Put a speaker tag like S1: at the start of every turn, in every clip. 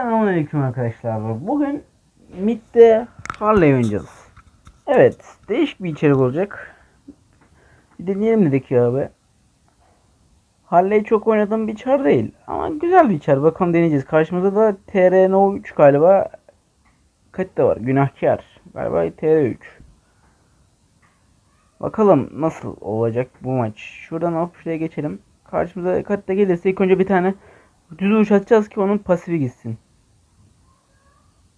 S1: Selamünaleyküm arkadaşlar. Bugün Mid'de Harley oynayacağız. Evet, değişik bir içerik olacak. Bir deneyelim dedik ya abi. Harley çok oynadığım bir çar değil. Ama güzel bir çar. Bakalım deneyeceğiz. Karşımızda da TRNO 3 galiba. Kaç da var? Günahkar. Galiba TR3. Bakalım nasıl olacak bu maç. Şuradan hop şuraya geçelim. Karşımıza katta gelirse ilk önce bir tane düz vuruş atacağız ki onun pasifi gitsin.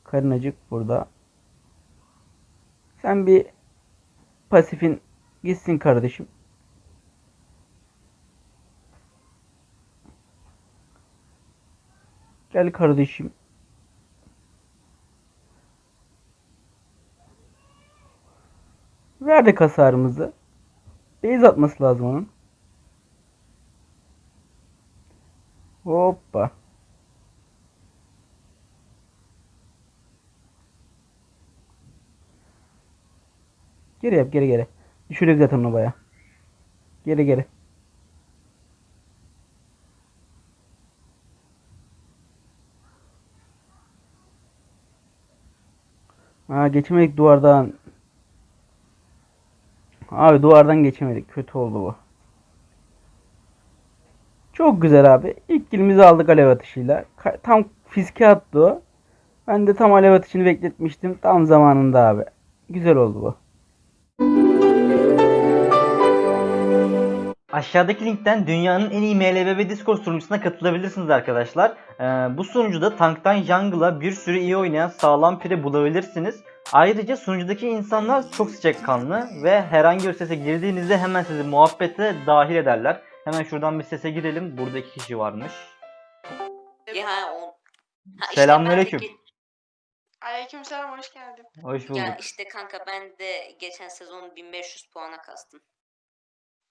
S1: Karınacık burada. Sen bir pasifin gitsin kardeşim. Gel kardeşim. Verdik hasarımızı. Base atması lazım onun. Hoppa. Geri yap geri geri. Düşürdük zaten onu baya. Geri geri. Ha geçemedik duvardan. Abi duvardan geçemedik. Kötü oldu bu. Çok güzel abi. İlk kilimizi aldık alev atışıyla. Tam fiske attı o. Ben de tam alev atışını bekletmiştim. Tam zamanında abi. Güzel oldu bu.
S2: Aşağıdaki linkten dünyanın en iyi MLBB Discord sunucusuna katılabilirsiniz arkadaşlar. Ee, bu sunucuda tanktan jungle'a bir sürü iyi oynayan sağlam pire bulabilirsiniz. Ayrıca sunucudaki insanlar çok sıcakkanlı ve herhangi bir sese girdiğinizde hemen sizi muhabbete dahil ederler. Hemen şuradan bir sese girelim. Burada iki kişi varmış.
S3: Ya o... Ha, işte
S2: Selamünaleyküm.
S3: ben
S4: Aleykümselam hoş geldin.
S2: Hoş bulduk.
S3: Ya işte kanka ben de geçen sezon 1500 puana kastım.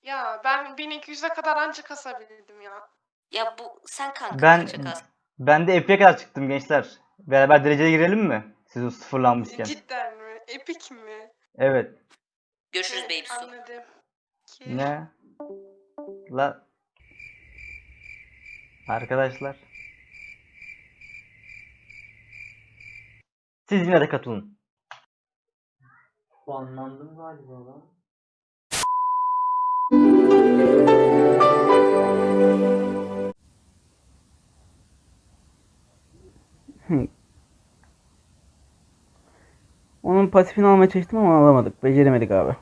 S4: Ya ben 1200'e kadar anca kasabildim ya.
S3: Ya bu sen kanka
S2: Ben
S3: kaça
S2: ben de epey kadar çıktım gençler. Beraber dereceye girelim mi? Siz o sıfırlanmışken.
S4: Cidden mi? Epic mi?
S2: Evet.
S3: Görüşürüz
S4: Evet,
S3: baby su.
S4: Anladım. Ki-
S2: Ne? La Arkadaşlar. Siz yine de katılın. Puanlandım galiba lan.
S1: Onun pasifini almaya çalıştım ama alamadık. Beceremedik abi.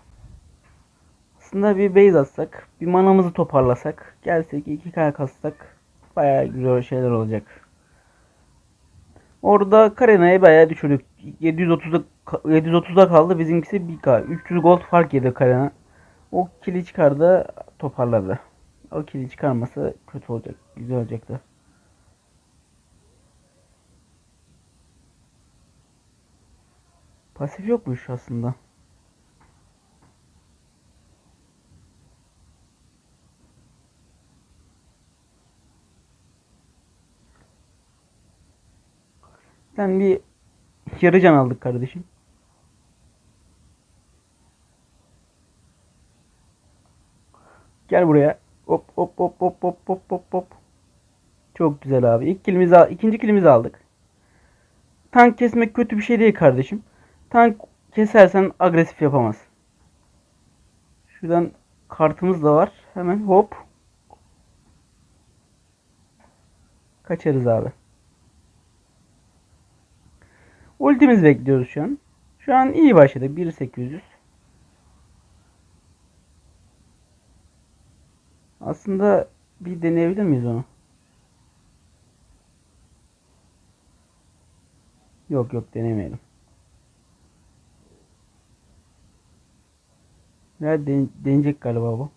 S1: Aslında bir base atsak, bir manamızı toparlasak, gelsek 2k kassak bayağı güzel şeyler olacak. Orada Karena'yı bayağı düşürdük. 730'da 730'da kaldı. Bizimkisi 1k. 300 gold fark yedi Karena. O kili çıkardı, toparladı. O kili çıkarması kötü olacak. Güzel olacaktı. Pasif yokmuş aslında. Sen bir yarı can aldık kardeşim. Gel buraya. Hop hop hop hop hop hop hop hop. Çok güzel abi. İlk kilimizi ikinci kilimizi aldık. Tank kesmek kötü bir şey değil kardeşim. Tank kesersen agresif yapamaz. Şuradan kartımız da var. Hemen hop. Kaçarız abi. Ultimiz bekliyoruz şu an. Şu an iyi başladık. 1800. Aslında bir deneyebilir miyiz onu? Yok yok denemeyelim. Ya den deneyecek galiba bu.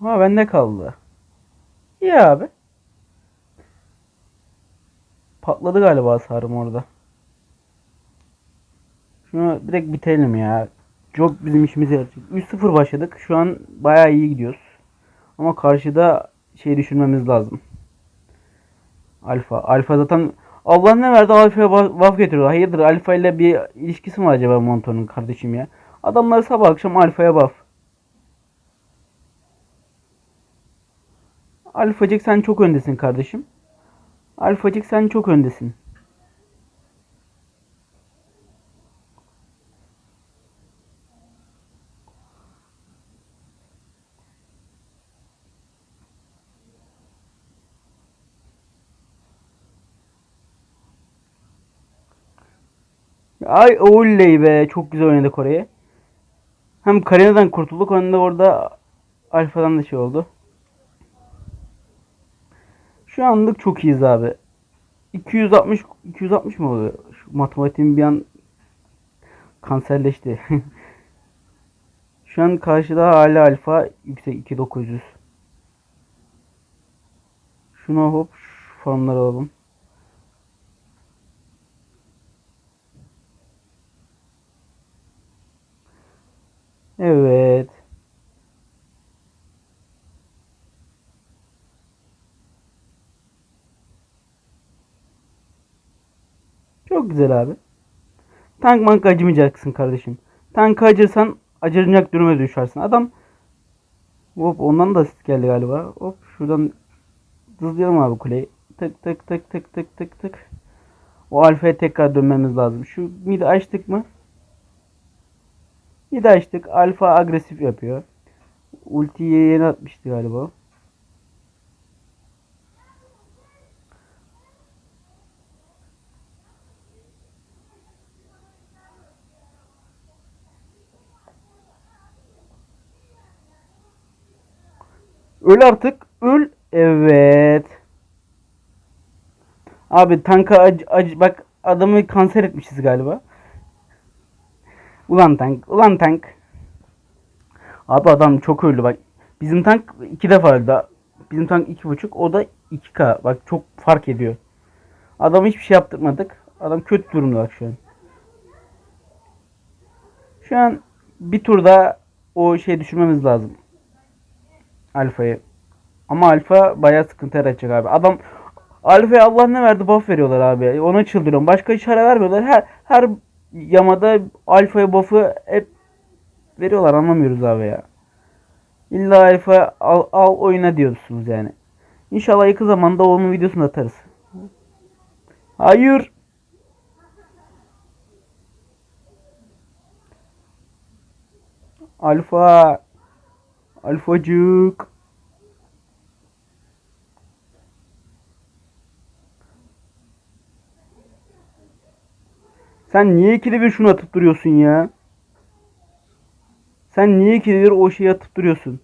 S1: Ha bende kaldı. İyi abi. Patladı galiba hasarım orada. Şunu direkt bitirelim ya. Çok bizim işimize yarayacak. 3-0 başladık. Şu an bayağı iyi gidiyoruz. Ama karşıda şey düşünmemiz lazım. Alfa. Alfa zaten ablan ne verdi Alfa'ya vaf getiriyor. Hayırdır Alfa ile bir ilişkisi mi acaba Monto'nun kardeşim ya? Adamlar sabah akşam Alfa'ya vaf. Alfacık sen çok öndesin kardeşim. Alfacık sen çok öndesin. Ay oley be çok güzel oynadık orayı. Hem Karina'dan kurtulduk hem de orada Alfa'dan da şey oldu. Şu anlık çok iyiyiz abi. 260 260 mı oluyor? Şu matematiğim bir an kanserleşti. Şu an karşıda hala alfa yüksek 2900. Şuna hop şu formları alalım. Evet. Çok güzel abi. Tank mank acımayacaksın kardeşim. Tank acırsan acınacak duruma düşersin. Adam Hop ondan da asist geldi galiba. Hop şuradan hızlayalım abi kuleyi. Tık tık tık tık tık tık tık. O alfaya tekrar dönmemiz lazım. Şu midi açtık mı? Midi açtık. Alfa agresif yapıyor. Ultiyi yeni atmıştı galiba. Öl artık. Öl. Evet. Abi tanka ac, ac- bak adamı kanser etmişiz galiba. Ulan tank. Ulan tank. Abi adam çok öldü bak. Bizim tank iki defa öldü. Bizim tank iki buçuk. O da 2K. Bak çok fark ediyor. Adamı hiçbir şey yaptırmadık. Adam kötü durumda bak şu an. Şu an bir turda o şey düşürmemiz lazım. Alfa'yı. Ama Alfa bayağı sıkıntı yaratacak abi. Adam Alfa'ya Allah ne verdi buff veriyorlar abi. Ona çıldırıyorum. Başka hiç ara vermiyorlar. Her her yamada Alfa'ya buff'ı hep veriyorlar. Anlamıyoruz abi ya. İlla Alfa al, al oyuna diyorsunuz yani. İnşallah yakın zamanda onun videosunu atarız. Hayır. Alfa. Alfacık. Sen niye ikide bir şunu atıp duruyorsun ya? Sen niye ikide bir o şeyi atıp duruyorsun?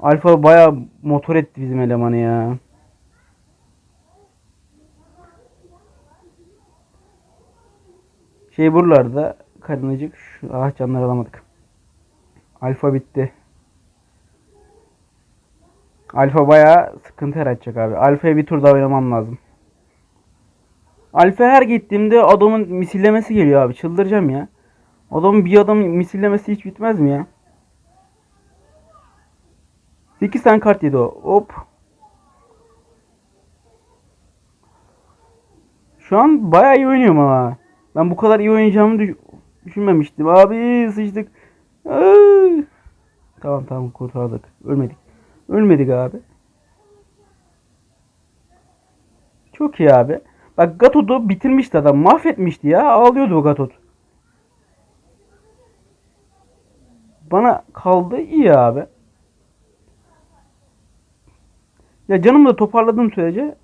S1: Alfa baya motor etti bizim elemanı ya. Şey buralarda karınacık şu ah canlar alamadık. Alfa bitti. Alfa bayağı sıkıntı yaratacak abi. Alfa'ya bir tur daha oynamam lazım. Alfa her gittiğimde adamın misillemesi geliyor abi. Çıldıracağım ya. Adamın bir adamın misillemesi hiç bitmez mi ya? 8 tane kart yedi o. Hop. Şu an bayağı iyi oynuyorum ama. Ben bu kadar iyi oynayacağımı düş- düşünmemiştim. Abi sıçtık. Tamam tamam kurtardık. Ölmedik. Ölmedik abi. Çok iyi abi. Bak Gatot'u bitirmişti adam. Mahvetmişti ya. Ağlıyordu o Gatot. Bana kaldı iyi abi. Ya canımı da toparladığım sürece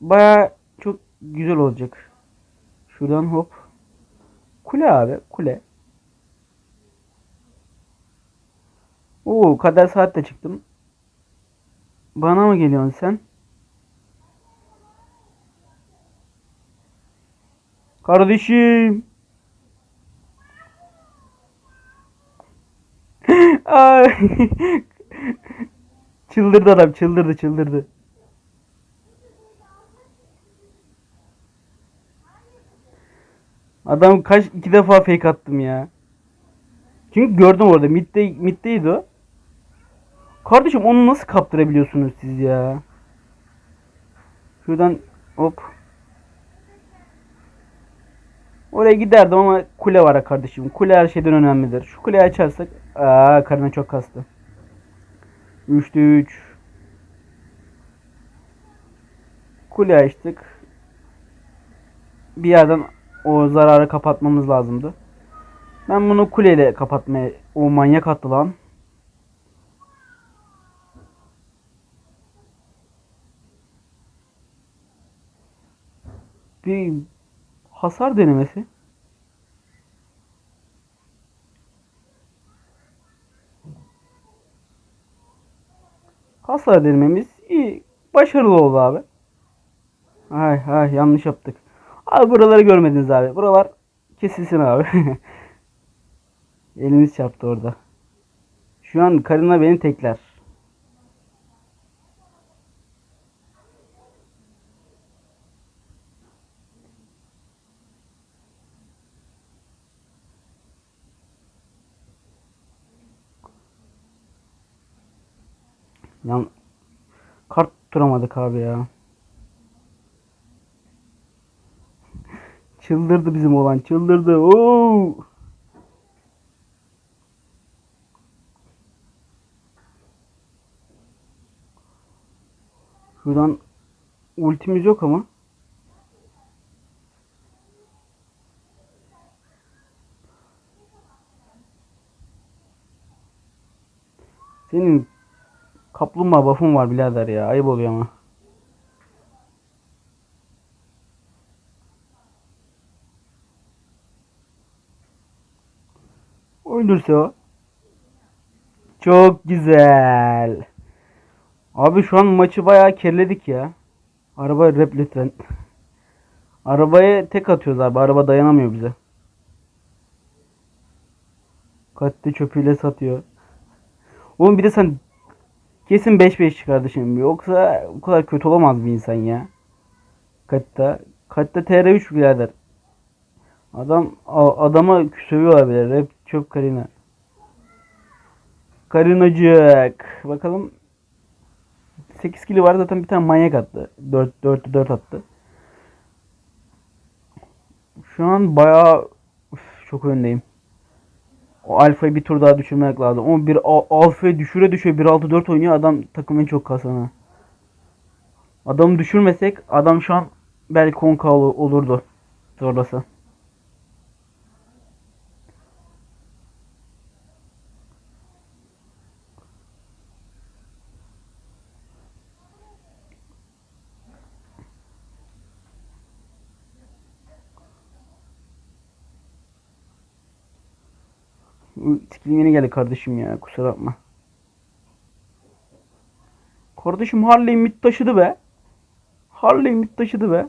S1: baya çok güzel olacak. Şuradan hop. Kule abi. Kule. Oo kader saatte çıktım. Bana mı geliyorsun sen? Kardeşim. Çıldırdı adam çıldırdı çıldırdı. Adam kaç iki defa fake attım ya. Çünkü gördüm orada midde middeydi o. Kardeşim onu nasıl kaptırabiliyorsunuz siz ya? Şuradan hop. Oraya giderdim ama kule var kardeşim. Kule her şeyden önemlidir. Şu kuleyi açarsak aa karına çok kastı. 3'te 3. Kule açtık. Bir yerden o zararı kapatmamız lazımdı. Ben bunu kuleyle kapatmaya... O manyak attı lan. Bir hasar denemesi. Hasar denememiz iyi. Başarılı oldu abi. Ay ay yanlış yaptık. Abi buraları görmediniz abi. Buralar kesilsin abi. Elimiz çarptı orada. Şu an Karina beni tekler. Yan kart tutturamadık abi ya. Çıldırdı bizim olan çıldırdı. Oo! Şuradan ultimiz yok ama. Senin kaplumbağa buff'un var birader ya. Ayıp oluyor ama. Öldürse o. Çok güzel. Abi şu an maçı bayağı kirledik ya. Araba rap lütfen. Arabaya tek atıyoruz abi. Araba dayanamıyor bize. Katli çöpüyle satıyor. Oğlum bir de sen kesin 5-5 çıkardı şimdi. Yoksa bu kadar kötü olamaz bir insan ya. Katta. Katta TR3 birader. Adam adama sövüyorlar bile. Rap çöp Karina. Karinacık. Bakalım 8 kili var zaten bir tane manyak attı. 4 4 4 attı. Şu an bayağı çok öndeyim. O alfayı bir tur daha düşürmek lazım. Ama bir alfayı düşüre düşüre 1-6-4 oynuyor. Adam takımın çok kasanı. Adamı düşürmesek adam şu an belki 10k ol- olurdu. Zorlasa. Skillim yeni geldi kardeşim ya. Kusura bakma. Kardeşim Harley mid taşıdı be. Harley mid taşıdı be.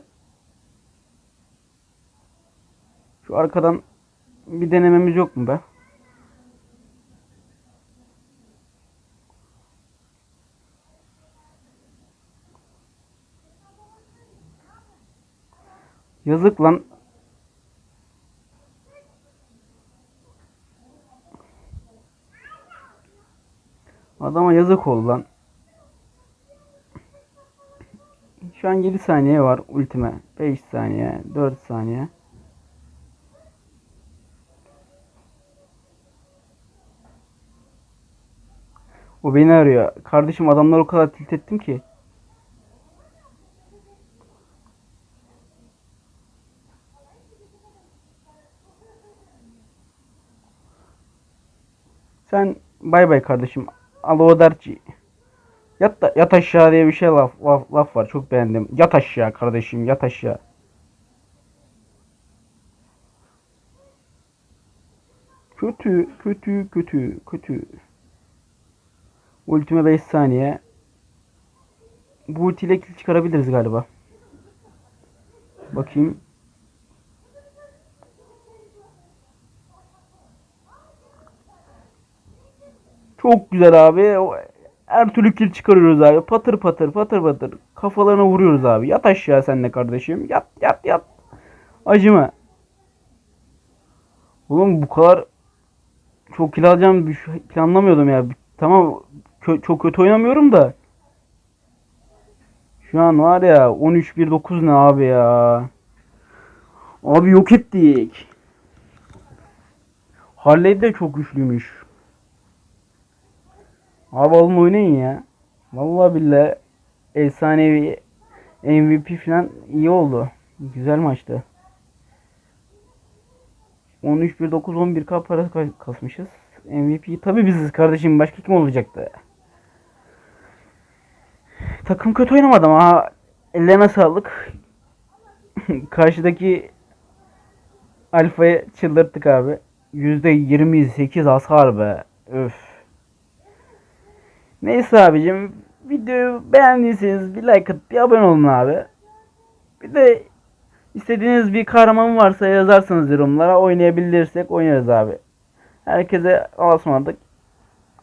S1: Şu arkadan bir denememiz yok mu be? Yazık lan. Adama yazık oldu lan. Şu an 7 saniye var ultime. 5 saniye, 4 saniye. O beni arıyor. Kardeşim adamlar o kadar tilt ettim ki. Sen bay bay kardeşim. Alodarci. Yat, da- yat aşağı diye bir şey laf, laf, laf var. Çok beğendim. Yat aşağı kardeşim. Yat aşağı. Kötü, kötü, kötü, kötü. Ultime 5 saniye. Bu ultiyle kill çıkarabiliriz galiba. Bakayım. Çok güzel abi. Her türlü kill çıkarıyoruz abi. Patır patır patır patır. Kafalarına vuruyoruz abi. Yat aşağı sen de kardeşim. Yat yat yat. Acıma. Oğlum bu kadar çok kill alacağımı düş- planlamıyordum ya. Tamam kö- çok kötü oynamıyorum da. Şu an var ya 13-1-9 ne abi ya. Abi yok ettik. Harley de çok güçlüymüş. Abi oğlum oynayın ya. Vallahi billahi efsanevi MVP falan iyi oldu. Güzel maçtı. 13-1-9-11k para ka- kasmışız. MVP tabi biziz kardeşim. Başka kim olacaktı? Takım kötü oynamadı ama ellerine sağlık. Karşıdaki Alfa'yı çıldırttık abi. %28 hasar be. Öf. Neyse abicim. Videoyu beğendiyseniz bir like atıp bir abone olun abi. Bir de istediğiniz bir kahraman varsa yazarsanız yorumlara oynayabilirsek oynarız abi. Herkese ısmarladık.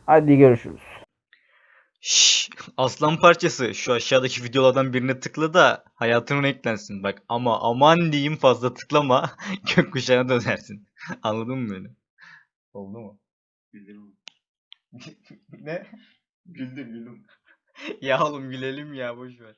S1: Hadi görüşürüz.
S2: Şşş, aslan parçası şu aşağıdaki videolardan birine tıkla da hayatına eklensin bak ama aman diyeyim fazla tıklama gökkuşağına dönersin. Anladın mı beni? Oldu mu? Ne? Güldüm güldüm. ya oğlum gülelim ya boş ver.